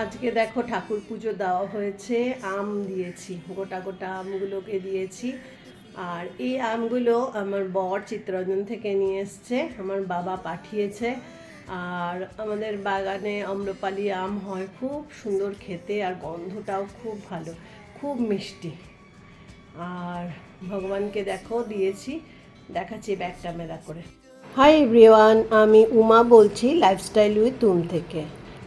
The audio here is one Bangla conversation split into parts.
আজকে দেখো ঠাকুর পুজো দেওয়া হয়েছে, আম দিয়েছি, গোটা গোটা আমগুলোকে দিয়েছি। আর এই আমগুলো আমার বর চিত্তরঞ্জন থেকে নিয়ে এসছে, আমার বাবা পাঠিয়েছে। আর আমাদের বাগানে আম্রপালি আম হয়, খুব সুন্দর খেতে আর গন্ধটাও খুব ভালো, খুব মিষ্টি। আর ভগবানকে দেখো, দিয়েছি, দেখাচ্ছি ব্যাগটা ক্যামেরা করে। হাই এভরিওয়ান আমি উমা বলছি লাইফস্টাইল উইথ তুম থেকে।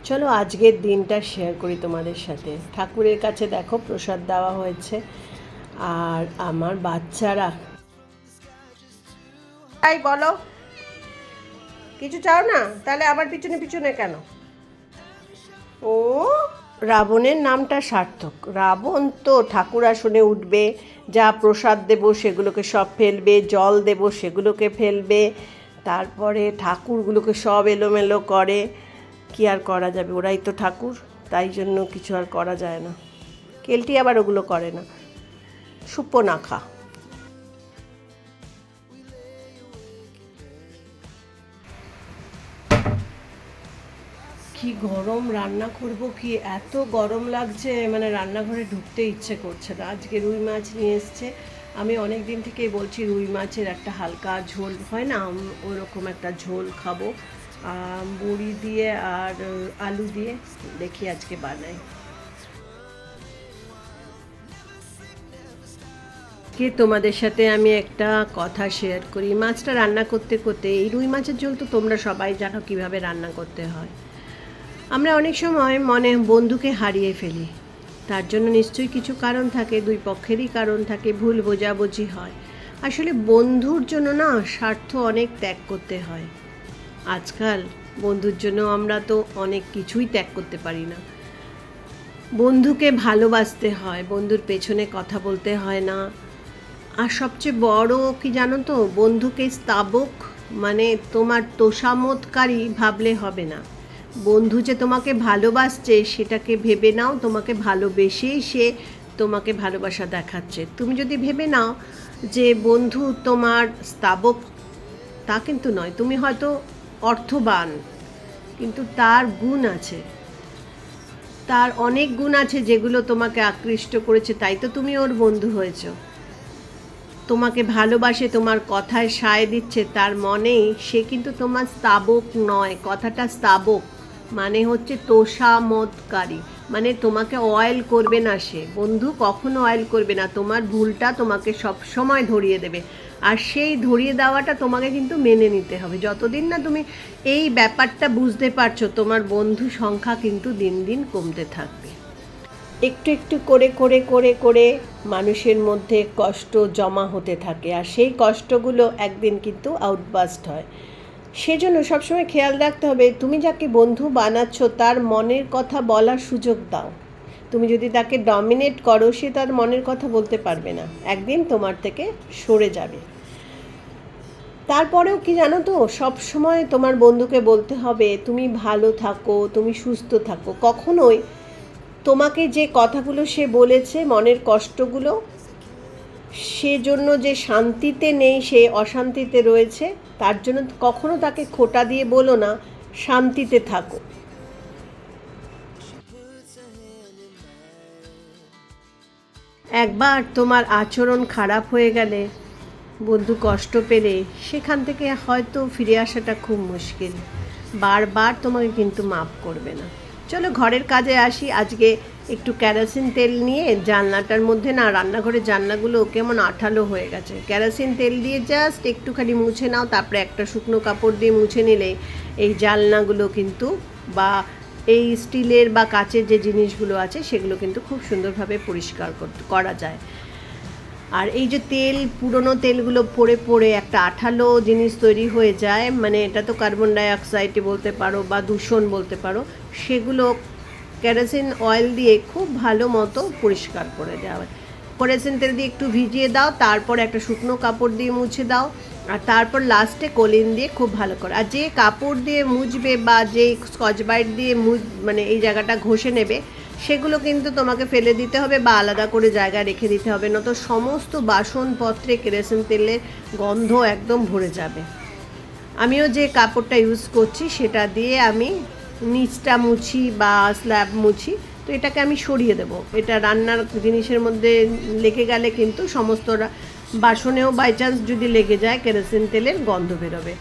চলো আজকের দিনটা শেয়ার করি তোমাদের সাথে। ঠাকুরের কাছে দেখো প্রসাদ দেওয়া হয়েছে, আর আমার বাচ্চারা। তাই বলো, কিছু চাও না? তাহলে আবার পিছনে পিছনে কেন? ও, রাবণের নামটা সার্থক। রাবণ তো ঠাকুর আসনে উঠবে, যা প্রসাদ দেব সেগুলোকে সব ফেলবে, জল দেব সেগুলোকে ফেলবে, তারপরে ঠাকুরগুলোকে সব এলোমেলো করে। কি আর করা যাবে? ওরাই তো ঠাকুর, তাই জন্য কিছু আর করা যায় না। কেলটি আবার ওগুলো করে না। সুপনাখা কি গরম রান্না করব, কি এত গরম লাগছে মানে রান্নাঘরে ঢুকতে ইচ্ছে করছে না। আজকে রুই মাছ নিয়ে এসছে। আমি অনেক দিন থেকেই বলছি রুই মাছের একটা হালকা ঝোল, হয় না? ওরকম একটা ঝোল খাব। বড়ি দিয়ে আর আলু দিয়ে দেখি আজকে বানাই। কে তোমাদের সাথে আমি একটা কথা শেয়ার করি? মাছটা রান্না করতে করতে, এই রুই মাছের ঝোল তো তোমরা সবাই জানো কীভাবে রান্না করতে হয়। আমরা অনেক সময় মনে বন্ধুকে হারিয়ে ফেলি। তার জন্য নিশ্চয়ই কিছু কারণ থাকে, দুই পক্ষেরই কারণ থাকে, ভুল বোঝাবুঝি হয়। আসলে বন্ধুর জন্য না স্বার্থ অনেক ত্যাগ করতে হয়। আজকাল বন্ধুর জন্য আমরা তো অনেক কিছুই ত্যাগ করতে পারি না। বন্ধুকে ভালোবাসতে হয়, বন্ধুর পেছনে কথা বলতে হয় না। আর সবচেয়ে বড় কি জানো তো, বন্ধুকে স্তাবক মানে তোমার তোষামতকারী ভাবলে হবে না। বন্ধু যে তোমাকে ভালোবাসছে, সেটাকে ভেবে নাও, তোমাকে ভালোবেসেই সে তোমাকে ভালোবাসা দেখাচ্ছে। তুমি যদি ভেবে নাও যে বন্ধু তোমার স্তাবক, তা কিন্তু নয়। তুমি হয়তো অর্থবান। কিন্তু তার গুণ আছে। তার অনেক গুণ আছে যেগুলো তোমাকে আকৃষ্ট করেছে, তাই তো তুমি ওর বন্ধু হয়েছ। তোমাকে ভালোবাসে, তোমার কথায় সায় দিচ্ছে, তার মনে সে কিন্তু তোমার স্তাবক নয়। কথাটা স্তাবক মানে হচ্ছে তোষামতকারী মানে তোমাকে অয়েল করবে না সে। বন্ধু, কখনো অয়েল করবে না। তোমার ভুলটা তোমাকে সব সময় ধরিয়ে দেবে। আর সেই ধরিয়ে দেওয়াটা তোমাকে কিন্তু মেনে নিতে হবে। যতদিন না তুমি এই ব্যাপারটা বুঝতে পারছ, তোমার বন্ধু সংখ্যা কিন্তু দিন দিন কমতে থাকবে। একটু একটু করে করে করে করে মানুষের মধ্যে কষ্ট জমা হতে থাকে। আর সেই কষ্টগুলো একদিন কিন্তু আউটবাস্ট হয়। সেজন্য সবসময় খেয়াল রাখতে হবে, তুমি যাকে বন্ধু বানাচ্ছ তার মনের কথা বলার সুযোগ দাও। তুমি যদি তাকে ডমিনেট করো, সে তার মনের কথা বলতে পারবে না। একদিন তোমার থেকে সরে যাবে। তারপরেও কি জানো তো সব সময় তোমার বন্ধুকে বলতে হবে, তুমি ভালো থাকো, তুমি সুস্থ থাকো। কখনোই তোমাকে যে কথাগুলো সে বলেছে, মনের কষ্টগুলো সেজন্য যে শান্তিতে নেই, সে অশান্তিতে রয়েছে, তার জন্য কখনো তাকে খোটা দিয়ে বলো না, শান্তিতে থাকো। একবার তোমার আচরণ খারাপ হয়ে গেলে, বন্ধু কষ্ট পেলে, সেখান থেকে হয়তো ফিরে আসাটা খুব মুশকিল। বারবার তোমাকে কিন্তু মাফ করবে না। চলো ঘরের কাজে আসি, আজকে একটু ক্যারাসিন তেল নিয়ে জানলাটার মধ্যে, না, রান্নাঘরের জানলাগুলো কেমন আঠালো হয়ে গেছে। ক্যারাসিন তেল দিয়ে জাস্ট একটুখানি মুছে নাও, তারপরে একটা শুকনো কাপড় দিয়ে মুছে নিলে এই জানলাগুলো কিন্তু বা এই স্টিলের বা কাচের যে জিনিসগুলো আছে, সেগুলো কিন্তু খুব সুন্দরভাবে পরিষ্কার করা যায়। আর এই যে তেল, পুরনো তেলগুলো পড়ে পড়ে একটা আঠালো জিনিস তৈরি হয়ে যায় মানে এটা তো কার্বন ডাইঅক্সাইড বলতে পারো বা দূষণ বলতে পারো, সেগুলো কেরোসিন অয়েল দিয়ে খুব ভালো মতো পরিষ্কার করে দেওয়া কেরোসিন তেল দিয়ে একটু ভিজিয়ে দাও, তারপর একটা শুকনো কাপড় দিয়ে মুছে দাও, আর তারপর লাস্টে কলিন দিয়ে খুব ভালো করে। আর যে কাপড় দিয়ে মুছবে বা যে স্কচ বাইট দিয়ে মুছ মানে এই জায়গাটা ঘষে নেবে, সেগুলো কিন্তু তোমাকে ফেলে দিতে হবে বা আলাদা করে জায়গায় রেখে দিতে হবে, নয়তো সমস্ত বাসনপত্রে কেরোসিন তেলের গন্ধ একদম ভরে যাবে। আমিও যে কাপড়টা ইউজ করছি, সেটা দিয়ে আমি নিচটা মুছি বা স্ল্যাব মুছি, তো এটাকে আমি সরিয়ে দেব। এটা রান্নার জিনিসের মধ্যে লেগে গেলে কিন্তু সমস্ত বাসনেও বাই চান্স যদি লেগে যায়, কেরোসিন তেলের গন্ধ বেরোবে।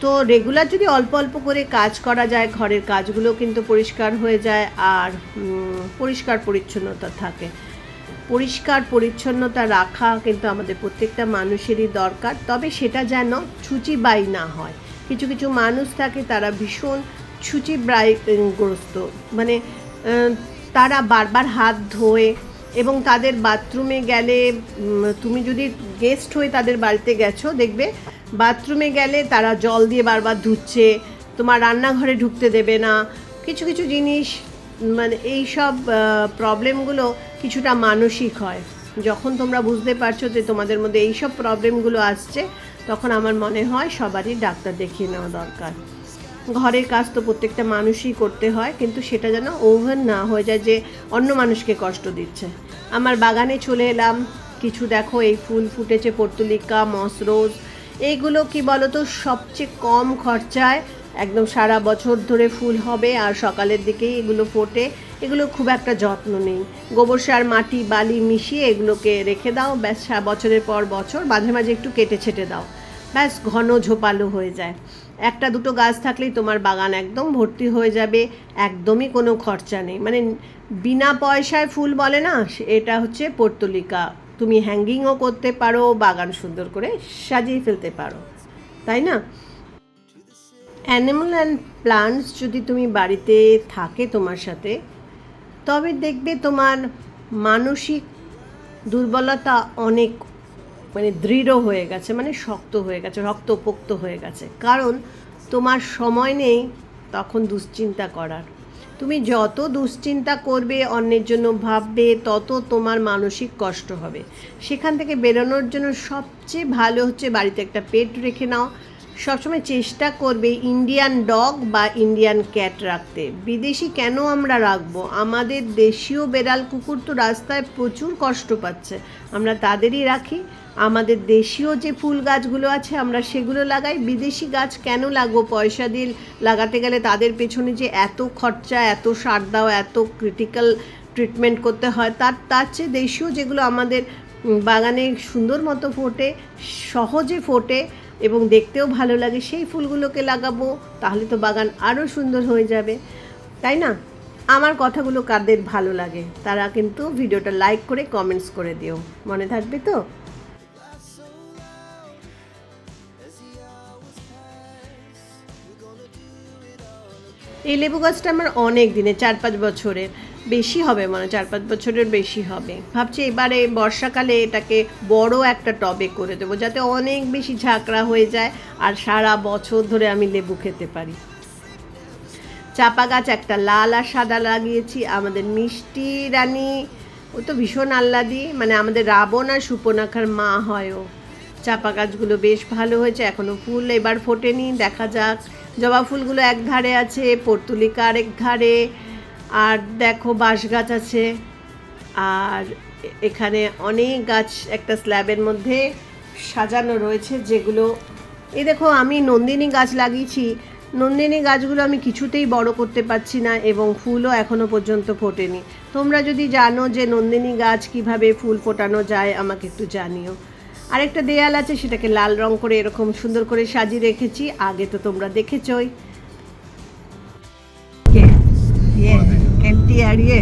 তো রেগুলার যদি অল্প অল্প করে কাজ করা যায়, ঘরের কাজগুলো কিন্তু পরিষ্কার হয়ে যায় আর পরিষ্কার পরিচ্ছন্নতা থাকে। পরিষ্কার পরিচ্ছন্নতা রাখা কিন্তু আমাদের প্রত্যেকটা মানুষেরই দরকার, তবে সেটা যেন ছুচিবাই না হয়। কিছু কিছু মানুষ থাকে তারা ভীষণ ছুচিবাইগ্রস্ত মানে তারা বারবার হাত ধোয়ে এবং তাদের বাথরুমে গেলে তুমি যদি গেস্ট হয়ে তাদের বাড়িতে গেছো, দেখবে বাথরুমে গেলে তারা জল দিয়ে বারবার ধুচ্ছে, তোমার রান্নাঘরে ঢুকতে দেবে না, কিছু কিছু জিনিস মানে এই সব প্রবলেমগুলো কিছুটা মানসিক হয়। যখন তোমরা বুঝতে পারছ যে তোমাদের মধ্যে এই সব প্রবলেমগুলো আসছে, তখন আমার মনে হয় সবারই ডাক্তার দেখিয়ে নেওয়া দরকার। ঘরের কাজ তো প্রত্যেকটা মানুষই করতে হয়, কিন্তু সেটা যেন ওভার না হয়ে যায় যে অন্য মানুষকে কষ্ট দিচ্ছে। আমার বাগানে চলে এলাম, কিছু দেখো, এই ফুল ফুটেছে, পর্তুলিকা, মসরোজ। এইগুলো কি বলতো, সবচেয়ে কম খরচায় একদম সারা বছর ধরে ফুল হবে, আর সকালের দিকেই এগুলো ফোটে। এগুলো খুব একটা যত্ন নেই। গোবর সার, মাটি, বালি মিশিয়ে এগুলোকে রেখে দাও, ব্যাস বছরের পর বছর মাঝে মাঝে একটু কেটে ছেটে দাও। ব্যাস ঘন ঝোপালো হয়ে যায়। একটা দুটো গাছ থাকলেই তোমার বাগান একদম ভর্তি হয়ে যাবে, একদমই কোনো খরচা নেই। মানে বিনা পয়সায় ফুল বলে না, এটা হচ্ছে পর্তলিকা। তুমি হ্যাঙ্গিংও করতে পারো, বাগান সুন্দর করে সাজিয়ে ফেলতে পারো। তাই না? অ্যানিমাল অ্যান্ড প্লান্টস যদি তুমি বাড়িতে থাকে তোমার সাথে, তবে দেখবে তোমার মানসিক দুর্বলতা অনেক মানে দৃঢ় হয়ে গেছে মানে শক্ত হয়ে গেছে, রক্তপোক্ত হয়ে গেছে। কারণ তোমার সময় নেই তখন দুশ্চিন্তা করার। তুমি যত দুশ্চিন্তা করবে, অন্যের জন্য ভাববে, তত তোমার মানসিক কষ্ট হবে। সেখান থেকে বেরোনোর জন্য সবচেয়ে ভালো হচ্ছে বাড়িতে একটা পেট রেখে নাও। সবসময় চেষ্টা করবে ইন্ডিয়ান ডগ বা ইন্ডিয়ান ক্যাট রাখতে। বিদেশি কেন আমরা রাখব? আমাদের দেশীয় বেড়াল কুকুর তো রাস্তায় প্রচুর কষ্ট পাচ্ছে। আমরা তাদেরই রাখি। আমাদের দেশীয় যে ফুল গাছগুলো আছে, আমরা সেগুলো লাগাই। বিদেশি গাছ কেন লাগবো? পয়সা দিয়ে লাগাতে গেলে তাদের পেছনে যে এত খরচা, এত সার দাও, এত ক্রিটিক্যাল ট্রিটমেন্ট করতে হয়, তার তার চেয়ে দেশীয় যেগুলো আমাদের বাগানে সুন্দর মতো ফোটে, সহজে ফোটে এবং দেখতেও ভালো লাগে, সেই ফুলগুলোকে লাগাবো, তাহলে তো বাগান আরও সুন্দর হয়ে যাবে। তাই না? আমার কথাগুলো কাদের ভালো লাগে, তারা কিন্তু ভিডিওটা লাইক করে কমেন্টস করে দিও। মনে থাকবে তো? এই লেবু গাছটা আমার অনেক দিনে চার পাঁচ বছরের। বেশি হবে মানে চার পাঁচ বছরের বেশি হবে। ভাবছি এবারে বর্ষাকালে এটাকে বড় একটা টবে করে দেবো, যাতে অনেক বেশি ঝাঁকড়া হয়ে যায় আর সারা বছর ধরে আমি লেবু খেতে পারি। চাপা গাছ একটা লাল আর সাদা লাগিয়েছি, আমাদের মিষ্টি রানী, ও তো ভীষণ আহ্লাদি মানে আমাদের রাবণ আর সুপনাখার মা হয় ও। চাপা গাছগুলো বেশ ভালো হয়েছে এখনও ফুল এবার ফোটেনি, দেখা যাক। জবা ফুলগুলো এক ধারে আছে পর্তুলিকা আরেক ধারে, আর দেখো বাঁশ গাছ আছে, আর এখানে অনেক গাছ একটা স্ল্যাবের মধ্যে সাজানো রয়েছে যেগুলো, এই দেখো আমি নন্দিনী গাছ লাগিয়েছি, নন্দিনী গাছগুলো আমি কিছুতেই বড় করতে পারছি না এবং ফুলও এখনও পর্যন্ত ফোটেনি। তোমরা যদি জানো যে নন্দিনী গাছ কীভাবে ফুল ফোটানো যায়, আমাকে একটু জানিও। আরেকটা দেয়াল আছে সেটাকে লাল রং করে এরকম সুন্দর করে সাজিয়ে রেখেছি। আগে তো তোমরা দেখেছই। ইয়ে?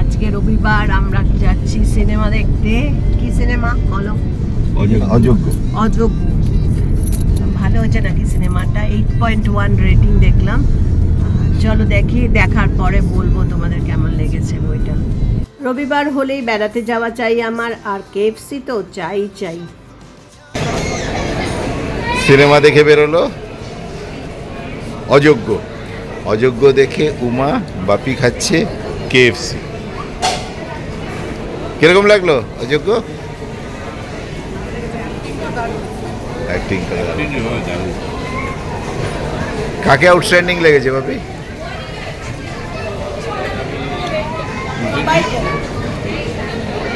আজকে রবিবার আমরা যাচ্ছি সিনেমা দেখতে। কি সিনেমা? বলো। অযোগ্য। অযোগ্য। ভালো হয়েছে নাকি সিনেমাটা? এইট পয়েন্ট ওয়ান রেটিং দেখলাম। চলো দেখি দেখার পরে বলব তোমাদের কেমন লেগেছে। বইটা রবিবার হলেই বেড়াতে যাওয়া চাই আমার, আর কেএফসি তো চাই চাই। সিনেমা দেখে বেরোলো? অযোগ্য। অযোগ্য দেখে উমা বাপি খাচ্ছে কেএফসি কীরকম লাগল? অযোগ্য। কাকে আউটস্ট্যান্ডিং লেগেছে বাপি?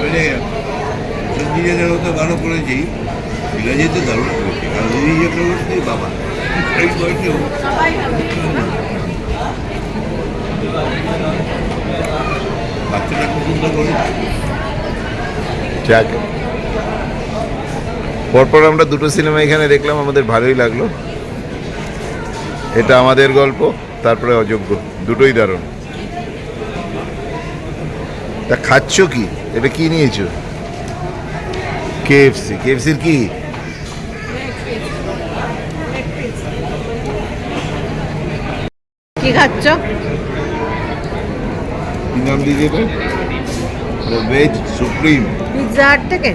মানে সঞ্জীবের তো ভালো করেছি। শিলাজি তো দারুণ করেছে। কারণ উনি চক্রবর্তী বাবা। এই বয়সেও। বাচ্চাটা খুব সুন্দর যাক। পরপর আমরা দুটো সিনেমা এখানে দেখলাম, আমাদের ভালোই লাগল। এটা আমাদের গল্প, তারপরে অযোগ্য। দুটোই দারুণ। তা খাচ্ছ কি? এটা কি নিয়েছো? কেএফসি কেএফসির কি? কি খাচ্ছ? কি নাম দিয়ে এটা ভেজ সুপ্রিম পিৎজা হাট থেকে?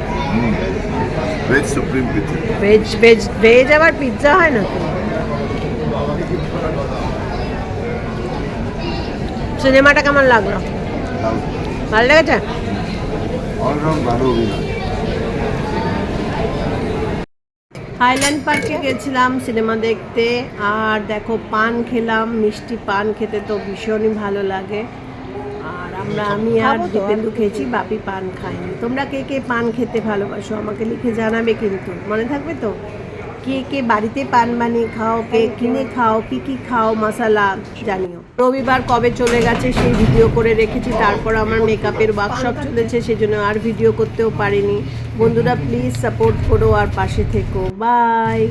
Veg supreme pizza veg veg veg আবার পিৎজা হয় না সিনেমাটা কেমন লাগল? ভালো লেগেছে? হাইল্যান্ড পার্কে গেছিলাম সিনেমা দেখতে আর দেখো পান খেলাম মিষ্টি পান খেতে তো ভীষণই ভালো লাগে। আর আমরা আমি আর দীপেন্দু খেয়েছি বাপি পান খাইনি তোমরা কে কে পান খেতে ভালোবাসো আমাকে লিখে জানাবে কিন্তু মনে থাকবে তো? কে কে বাড়িতে পান বানিয়ে খাও কে কিনে খাও কি কি খাও মশালা জানিও। রবিবার কবে চলে গেছে সেই ভিডিও করে রেখেছি। তারপর আমার মেকআপের ওয়ার্কশপ চলেছে, সেজন্য আর ভিডিও করতেও পারিনি। বন্ধুরা প্লিজ সাপোর্ট করো আর পাশে থেকো। বাই